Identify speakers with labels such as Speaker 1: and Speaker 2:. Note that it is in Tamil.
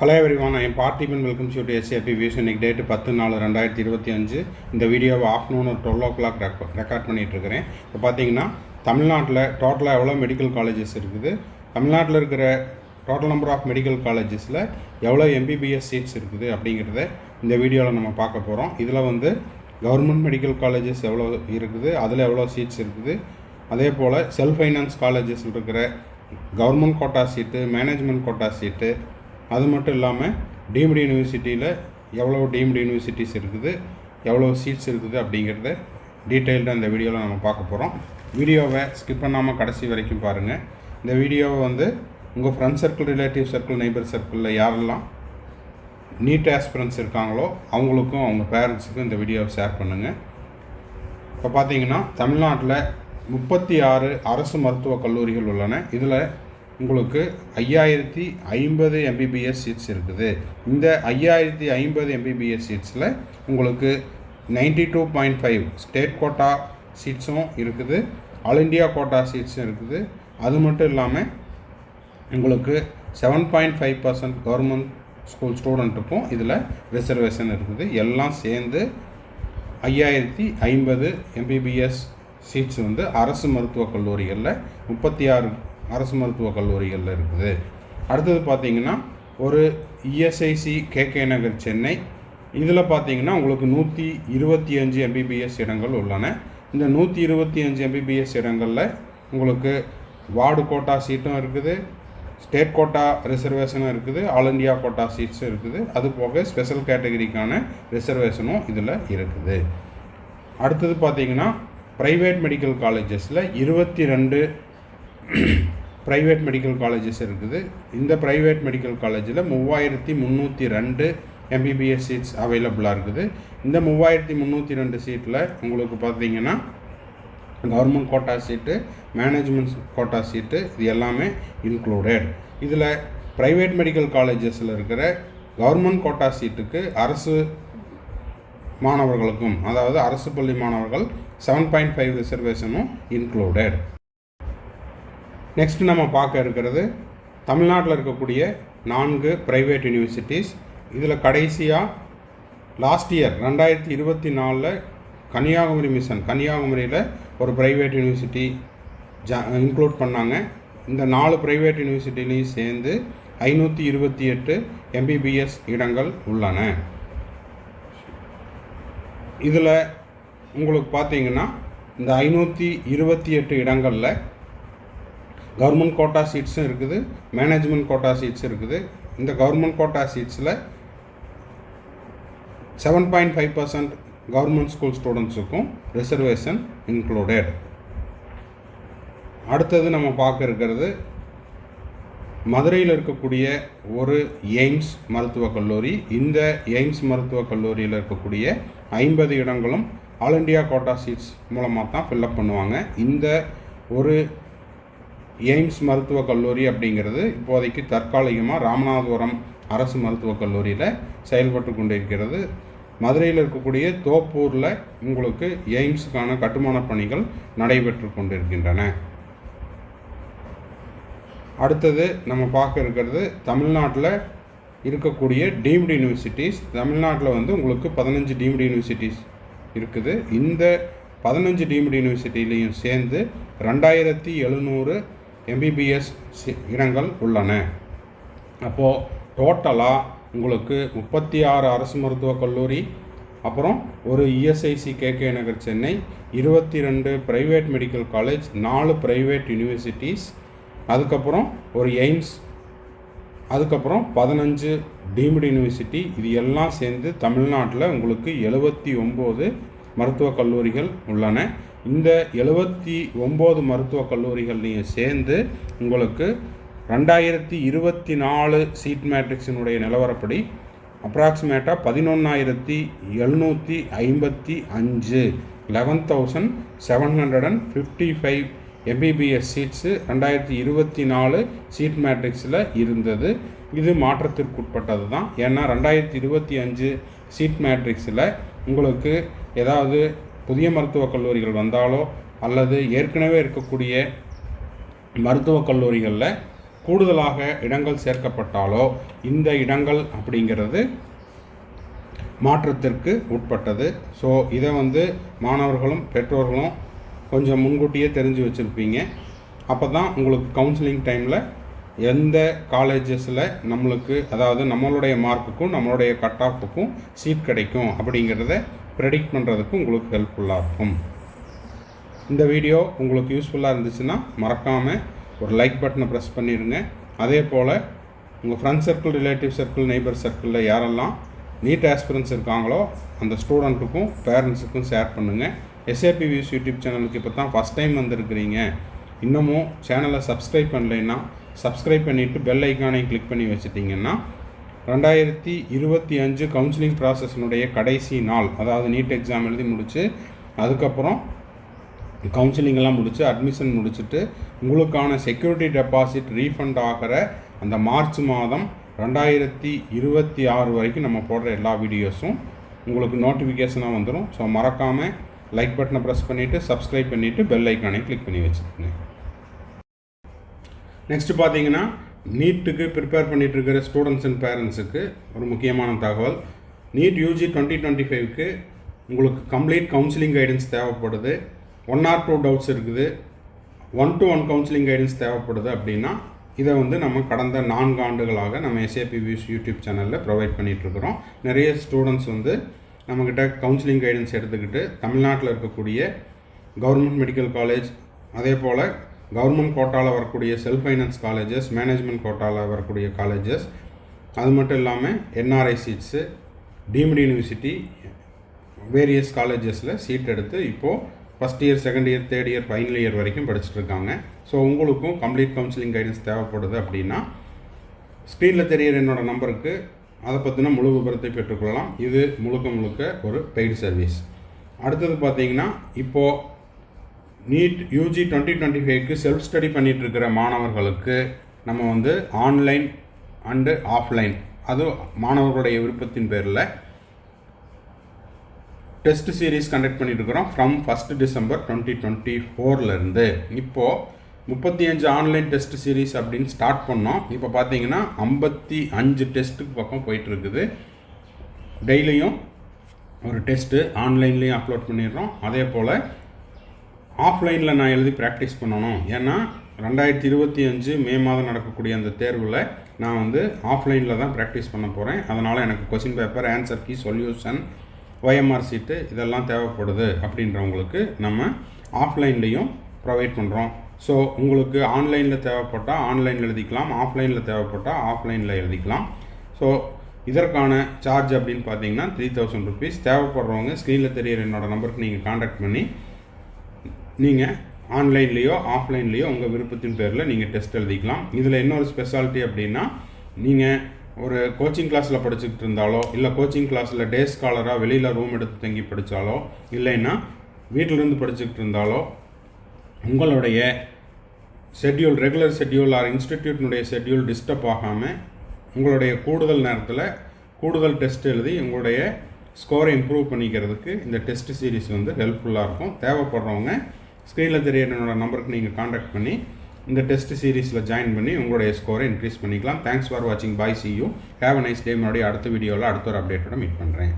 Speaker 1: ஹலோ எவ்ரிவான் என் பார்ட்டிபன் வெல்கம் ஷூ டு எஸ்ஏபி வியூஸ் இன்னைக்கு டேட்டு பத்து நாலு ரெண்டாயிரத்தி இருபத்தி அஞ்சு. இந்த வீடியோவை ஆஃப்டர்நூன் ஒரு டுவெல் ஓ கிளாக் ரெக்கார்ட் பண்ணிகிட்டு இருக்கிறேன் இப்போ பார்த்தீங்கன்னா தமிழ்நாட்டில் டோட்டலாக எவ்வளோ மெடிக்கல் காலேஜஸ் இருக்குது? தமிழ்நாட்டில் இருக்கிற டோட்டல் நம்பர் ஆஃப் மெடிக்கல் காலேஜஸில் எவ்வளோ எம்பிபிஎஸ் சீட்ஸ் இருக்குது அப்படிங்கிறத இந்த வீடியோவில் நம்ம பார்க்க போகிறோம் இதில் வந்து கவர்மெண்ட் மெடிக்கல் காலேஜஸ் எவ்வளோ இருக்குது? அதில் எவ்வளோ சீட்ஸ் இருக்குது? அதே போல் செல்ஃப் ஃபைனான்ஸ் காலேஜஸில் இருக்கிற government quota seat management quota seat அது மட்டும் இல்லாமல் டீம்டு யூனிவர்சிட்டியில் எவ்வளோ டீம்டு யூனிவர்சிட்டிஸ் இருக்குது எவ்வளோ சீட்ஸ் இருக்குது அப்படிங்கிறத டீட்டெயில்டாக இந்த வீடியோவில் நம்ம பார்க்க போகிறோம் வீடியோவை ஸ்கிப் பண்ணாமல் கடைசி வரைக்கும் பாருங்கள் இந்த வீடியோவை வந்து உங்கள் friend circle relative circle neighbour சர்க்கிளில் யாரெல்லாம் நீட் ஆஸ்பிரன்ஸ் இருக்காங்களோ அவங்களுக்கும் அவங்க பேரண்ட்ஸுக்கும் இந்த வீடியோவை ஷேர் பண்ணுங்கள் இப்போ பார்த்தீங்கன்னா தமிழ்நாட்டில் முப்பத்தி ஆறு அரசு மருத்துவக் கல்லூரிகள் உள்ளன. இதில் உங்களுக்கு ஐயாயிரத்தி ஐம்பது எம்பிபிஎஸ் சீட்ஸ் இருக்குது. இந்த ஐயாயிரத்தி ஐம்பது எம்பிபிஎஸ் சீட்ஸில் உங்களுக்கு ninety two point five state quota சீட்ஸும் இருக்குது. ஆல் இண்டியா கோட்டா சீட்ஸும் இருக்குது. அது மட்டும் இல்லாமல் உங்களுக்கு seven point five percent government school ஸ்டூடெண்ட்டுக்கும் இதில் ரிசர்வேஷன் இருக்குது. எல்லாம் சேர்ந்து ஐயாயிரத்தி ஐம்பது எம்பிபிஎஸ் சீட்ஸ் வந்து அரசு மருத்துவக் கல்லூரிகளில் முப்பத்தி ஆறு அரசு மருத்துவக் கல்லூரிகளில் இருக்குது. அடுத்தது பார்த்திங்கன்னா ஒரு இஎஸ்ஐசி கேகே நகர் சென்னை. இதில் பார்த்தீங்கன்னா உங்களுக்கு நூற்றி இருபத்தி அஞ்சு எம்பிபிஎஸ் இடங்கள் உள்ளன. இந்த நூற்றி இருபத்தி அஞ்சு எம்பிபிஎஸ் இடங்களில் உங்களுக்கு வார்டு கோட்டா சீட்டும் இருக்குது. ஸ்டேட் கோட்டா ரிசர்வேஷனும் இருக்குது. ஆல் இண்டியா கோட்டா சீட்ஸும் இருக்குது. அது போக ஸ்பெஷல் கேட்டகரிக்கான ரிசர்வேஷனும் இதில் இருக்குது. அடுத்தது பார்த்தீங்கன்னா ப்ரைவேட் மெடிக்கல் காலேஜஸில் இருபத்தி ரெண்டு ப்ரைவேட் மெடிக்கல் காலேஜஸ் இருக்குது. இந்த ப்ரைவேட் மெடிக்கல் காலேஜில் மூவாயிரத்தி முந்நூற்றி ரெண்டு எம்பிபிஎஸ் சீட்ஸ் அவைலபிளாக இருக்குது. இந்த மூவாயிரத்தி முந்நூற்றி ரெண்டு சீட்டில் உங்களுக்கு பார்த்தீங்கன்னா government quota seat management quota seat இது எல்லாமே இன்க்ளூடட் இதில் ப்ரைவேட் மெடிக்கல் காலேஜஸில் இருக்கிற கவர்மெண்ட் கோட்டா சீட்டுக்கு அரசு மாணவர்களுக்கும் அதாவது அரசு பள்ளி மாணவர்கள் செவன் பாயிண்ட் ஃபைவ் ரிசர்வேஷனும் இன்க்ளூடட் நெக்ஸ்ட் நம்ம பார்க்க இருக்கிறது தமிழ்நாட்டில் இருக்கக்கூடிய நான்கு ப்ரைவேட் யூனிவர்சிட்டிஸ் இதில் கடைசியாக லாஸ்ட் இயர் ரெண்டாயிரத்தி இருபத்தி நாலில் கன்னியாகுமரி மிஷன் கன்னியாகுமரியில் ஒரு ப்ரைவேட் யூனிவர்சிட்டி ஜா இன்க்ளூட் பண்ணாங்க. இந்த நாலு ப்ரைவேட் யூனிவர்சிட்டிலையும் சேர்ந்து ஐநூற்றி இருபத்தி எட்டு எம்பிபிஎஸ் இடங்கள் உள்ளன. இதில் உங்களுக்கு பார்த்தீங்கன்னா இந்த ஐநூற்றி இருபத்தி எட்டு இடங்களில் கவர்மெண்ட் கோட்டா சீட்ஸும் இருக்குது மேனேஜ்மெண்ட் கோட்டா சீட்ஸ் இருக்குது. இந்த government quota சீட்ஸில் seven point five percent government school ஸ்டூடெண்ட்ஸுக்கும் reservation included அடுத்தது நம்ம பார்க்க இருக்கிறது மதுரையில் இருக்கக்கூடிய ஒரு எய்ம்ஸ் மருத்துவக் கல்லூரி. இந்த எய்ம்ஸ் மருத்துவக் கல்லூரியில் இருக்கக்கூடிய ஐம்பது இடங்களும் ஆல் இண்டியா கோட்டா சீட்ஸ் மூலமாக தான் ஃபில்லப் பண்ணுவாங்க. இந்த ஒரு எய்ம்ஸ் மருத்துவக் கல்லூரி அப்படிங்கிறது இப்போதைக்கு தற்காலிகமாக ராமநாதபுரம் அரசு மருத்துவக் கல்லூரியில் செயல்பட்டு கொண்டிருக்கிறது. மதுரையில் இருக்கக்கூடிய தோப்பூரில் உங்களுக்கு எய்ம்ஸுக்கான கட்டுமான பணிகள் நடைபெற்று கொண்டிருக்கின்றன. அடுத்தது நம்ம பார்க்க இருக்கிறது தமிழ்நாட்டில் இருக்கக்கூடிய டீம்டு யூனிவர்சிட்டிஸ் தமிழ்நாட்டில் வந்து உங்களுக்கு பதினஞ்சு டீம்டு யூனிவர்சிட்டிஸ் இருக்குது. இந்த பதினஞ்சு டீம்டு யூனிவர்சிட்டிலையும் சேர்ந்து ரெண்டாயிரத்தி எழுநூறு எம்பிபிஎஸ் இடங்கள் உள்ளன. அப்போது டோட்டலாக உங்களுக்கு முப்பத்தி ஆறு அரசு மருத்துவக் கல்லூரி அப்புறம் ஒரு இஎஸ்ஐசி கேகே நகர் சென்னை இருபத்தி ரெண்டு ப்ரைவேட் மெடிக்கல் காலேஜ் நாலு ப்ரைவேட் யூனிவர்சிட்டிஸ் அதுக்கப்புறம் ஒரு எய்ம்ஸ் அதுக்கப்புறம் பதினஞ்சு டீம்டு யூனிவர்சிட்டி இது எல்லாம் சேர்ந்து தமிழ்நாட்டில் உங்களுக்கு எழுபத்தி ஒம்பது மருத்துவக் கல்லூரிகள் உள்ளன. இந்த எழுபத்தி ஒம்பது மருத்துவக் கல்லூரிகள்லையும் சேர்ந்து உங்களுக்கு ரெண்டாயிரத்தி இருபத்தி நாலு சீட் மேட்ரிக்ஸினுடைய நிலவரப்படி அப்ராக்சிமேட்டாக பதினொன்றாயிரத்தி எழுநூற்றி ஐம்பத்தி அஞ்சு eleven thousand seven hundred and fifty five MBBS seats ரெண்டாயிரத்தி இருபத்தி நாலு சீட் மேட்ரிக்ஸில் இருந்தது. இது மாற்றத்திற்குட்பட்டது தான். ஏன்னா ரெண்டாயிரத்தி இருபத்தி அஞ்சு சீட் மேட்ரிக்ஸில் உங்களுக்கு ஏதாவது புதிய மருத்துவக் கல்லூரிகள் வந்தாலோ அல்லது ஏற்கனவே இருக்கக்கூடிய மருத்துவக் கல்லூரிகளில் கூடுதலாக இடங்கள் சேர்க்கப்பட்டாலோ இந்த இடங்கள் அப்படிங்கிறது மாற்றத்திற்கு உட்பட்டது. ஸோ இதை வந்து மாணவர்களும் பெற்றோர்களும் கொஞ்சம் முன்கூட்டியே தெரிஞ்சு வச்சுருப்பீங்க. அப்போ தான் உங்களுக்கு கவுன்சிலிங் டைமில் எந்த காலேஜஸில் நம்மளுக்கு அதாவது நம்மளுடைய மார்க்குக்கும் நம்மளுடைய கட் ஆஃபுக்கும் சீட் கிடைக்கும் அப்படிங்கிறத ப்ரெடிக்ட் பண்ணுறதுக்கு உங்களுக்கு ஹெல்ப்ஃபுல்லாக இருக்கும். இந்த வீடியோ உங்களுக்கு யூஸ்ஃபுல்லாக இருந்துச்சுன்னா மறக்காமல் ஒரு லைக் பட்டனை ப்ரெஸ் பண்ணிடுங்க. அதே போல் உங்கள் friend circle relative circle neighbour சர்க்கிளில் யாரெல்லாம் நீட் ஆஸ்பிரன்ஸ் இருக்காங்களோ அந்த ஸ்டூடெண்ட்டுக்கும் பேரண்ட்ஸுக்கும் ஷேர் பண்ணுங்கள் எஸ்ஏபி வியூஸ் யூடியூப் சேனலுக்கு இப்போ தான் ஃபஸ்ட் டைம் வந்திருக்கிறீங்க. இன்னமும் சேனலை சப்ஸ்கிரைப் பண்ணலைன்னா சப்ஸ்கிரைப் பண்ணிவிட்டு பெல் ஐக்கானையும் கிளிக் பண்ணி வச்சுட்டிங்கன்னா ரெண்டாயிரத்தி இருபத்தி அஞ்சு கவுன்சிலிங் ப்ராசஸ்னுடைய கடைசி நாள் அதாவது நீட் எக்ஸாம் எழுதி முடித்து அதுக்கப்புறம் கவுன்சிலிங்கெல்லாம் முடித்து அட்மிஷன் முடிச்சுட்டு உங்களுக்கான செக்யூரிட்டி டெபாசிட் ரீஃபண்ட் ஆகிற அந்த மார்ச் மாதம் ரெண்டாயிரத்தி இருபத்தி ஆறு வரைக்கும் நம்ம போடுற எல்லா வீடியோஸும் உங்களுக்கு நோட்டிஃபிகேஷனாக வந்துடும் ஸோ மறக்காமல் லைக் பட்டனை ப்ரெஸ் பண்ணிவிட்டு சப்ஸ்கிரைப் பண்ணிவிட்டு பெல் ஐக்கானை கிளிக் பண்ணி வச்சுருக்கேன் நெக்ஸ்ட்டு பார்த்தீங்கன்னா நீட்டுக்கு ப்ரிப்பேர் பண்ணிகிட்ருக்கிற இருக்கிற ஸ்டூடெண்ட்ஸ் அண்ட் பேரண்ட்ஸுக்கு ஒரு முக்கியமான தகவல். நீட் யூஜி டுவெண்ட்டி டுவெண்ட்டி ஃபைவ்க்கு உங்களுக்கு கம்ப்ளீட் கவுன்சிலிங் கைடன்ஸ் தேவைப்படுது. ஒன் ஆர் டூ டவுட்ஸ் இருக்குது. One to one counselling guidance தேவைப்படுது அப்படின்னா இதை வந்து நம்ம கடந்த நான்கு ஆண்டுகளாக நம்ம எஸ்ஏபி வியூஸ் யூடியூப் சேனலில் ப்ரொவைட் பண்ணிகிட்ருக்குறோம் நிறைய ஸ்டூடெண்ட்ஸ் வந்து நம்மக்கிட்ட கவுன்சிலிங் கைடன்ஸ் எடுத்துக்கிட்டு தமிழ்நாட்டில் இருக்கக்கூடிய கவர்மெண்ட் மெடிக்கல் காலேஜ் அதே போல் கவர்மெண்ட் கோட்டாவில் வரக்கூடிய செல்ஃப் ஃபைனான்ஸ் காலேஜஸ் மேனேஜ்மெண்ட் கோட்டாவில் வரக்கூடிய காலேஜஸ் அது மட்டும் இல்லாமல் NRI seats deemed university various காலேஜஸில் சீட் எடுத்து இப்போது first year second year third year final year வரைக்கும் படிச்சுட்டு இருக்காங்க. ஸோ உங்களுக்கும் கம்ப்ளீட் கவுன்சிலிங் கைடன்ஸ் தேவைப்படுது அப்படின்னா ஸ்க்ரீனில் தெரியிற என்னோடய நம்பருக்கு அதை பற்றின முழு விபரத்தை பெற்றுக்கொள்ளலாம். இது முழுக்க முழுக்க ஒரு பெய்டு சர்வீஸ் அடுத்தது பார்த்தீங்கன்னா இப்போது நீட் யூஜி டுவெண்ட்டி டுவெண்ட்டி ஃபைவ்க்கு செல்ஃப் ஸ்டடி பண்ணிகிட்டு இருக்கிற மாணவர்களுக்கு நம்ம வந்து ஆன்லைன் அண்டு ஆஃப்லைன் அது மாணவர்களுடைய விருப்பத்தின் பேரில் டெஸ்ட் சீரீஸ் கண்டக்ட் பண்ணிட்டு இருக்கிறோம் from first December twenty twenty ஃபோர்லேருந்து இப்போது முப்பத்தி அஞ்சு ஆன்லைன் டெஸ்ட் சீரீஸ் அப்படின்னு ஸ்டார்ட் பண்ணோம். இப்போ பார்த்தீங்கன்னா ஐம்பத்தி அஞ்சு டெஸ்ட்டுக்கு பக்கம் போயிட்டுருக்குது. டெய்லியும் ஒரு டெஸ்ட்டு ஆன்லைன்லேயும் அப்லோட் பண்ணிடுறோம். அதே போல் ஆஃப்லைனில் நான் எழுதி ப்ராக்டிஸ் பண்ணணும். ஏன்னா ரெண்டாயிரத்தி இருபத்தி அஞ்சு மே மாதம் நடக்கக்கூடிய அந்த தேர்வில் நான் வந்து ஆஃப்லைனில் தான் ப்ராக்டிஸ் பண்ண போகிறேன் அதனால் எனக்கு question paper answer key solution OMR sheet இதெல்லாம் தேவைப்படுது அப்படின்றவங்களுக்கு நம்ம ஆஃப்லைன்லேயும் ப்ரொவைட் பண்ணுறோம் ஸோ உங்களுக்கு ஆன்லைனில் தேவைப்பட்டால் ஆன்லைனில் எழுதிக்கலாம். ஆஃப்லைனில் தேவைப்பட்டால் ஆஃப்லைனில் எழுதிக்கலாம். ஸோ இதற்கான சார்ஜ் அப்படின்னு பார்த்தீங்கன்னா த்ரீ தௌசண்ட் ருபீஸ் தேவைப்படுறவங்க ஸ்க்ரீனில் தெரியிற என்னோடய நம்பருக்கு நீங்கள் காண்டாக்ட் பண்ணி நீங்கள் ஆன்லைன்லேயோ ஆஃப்லைன்லேயோ உங்கள் விருப்பத்தின் பேரில் நீங்கள் டெஸ்ட் எழுதிக்கலாம். இதில் இன்னொரு ஸ்பெஷாலிட்டி அப்படின்னா நீங்கள் ஒரு கோச்சிங் கிளாஸில் படிச்சுக்கிட்டு இருந்தாலோ இல்லை கோச்சிங் கிளாஸில் டே ஸ்காலராக வெளியில் ரூம் எடுத்து தங்கி படித்தாலோ இல்லைன்னா வீட்டிலேருந்து படிச்சுக்கிட்டு இருந்தாலோ உங்களுடைய ஷெட்யூல் ரெகுலர் ஷெட்யூல் ஆர் இன்ஸ்டிடியூட்னுடைய ஷெட்யூல் டிஸ்டர்ப் ஆகாமல் உங்களுடைய கூடுதல் நேரத்தில் கூடுதல் டெஸ்ட் எழுதி உங்களுடைய ஸ்கோரை இம்ப்ரூவ் பண்ணிக்கிறதுக்கு இந்த டெஸ்ட் சீரீஸ் வந்து ஹெல்ப்ஃபுல்லாக இருக்கும். தேவைப்படுறவங்க ஸ்க்ரீனில் தெரிய என்னோட நம்பருக்கு நீங்கள் காண்டாக்ட் பண்ணி இந்த டெஸ்ட் சீரீஸில் ஜாயின் பண்ணி உங்களுடைய ஸ்கோரை இன்க்ரீஸ் பண்ணிக்கலாம். தேங்க்ஸ் ஃபார் வாட்சிங் bye see you have a nice day மறுபடியும் அடுத்த வீடியோவில் அடுத்த ஒரு அப்டேட்டோட மீட் பண்ணுறேன்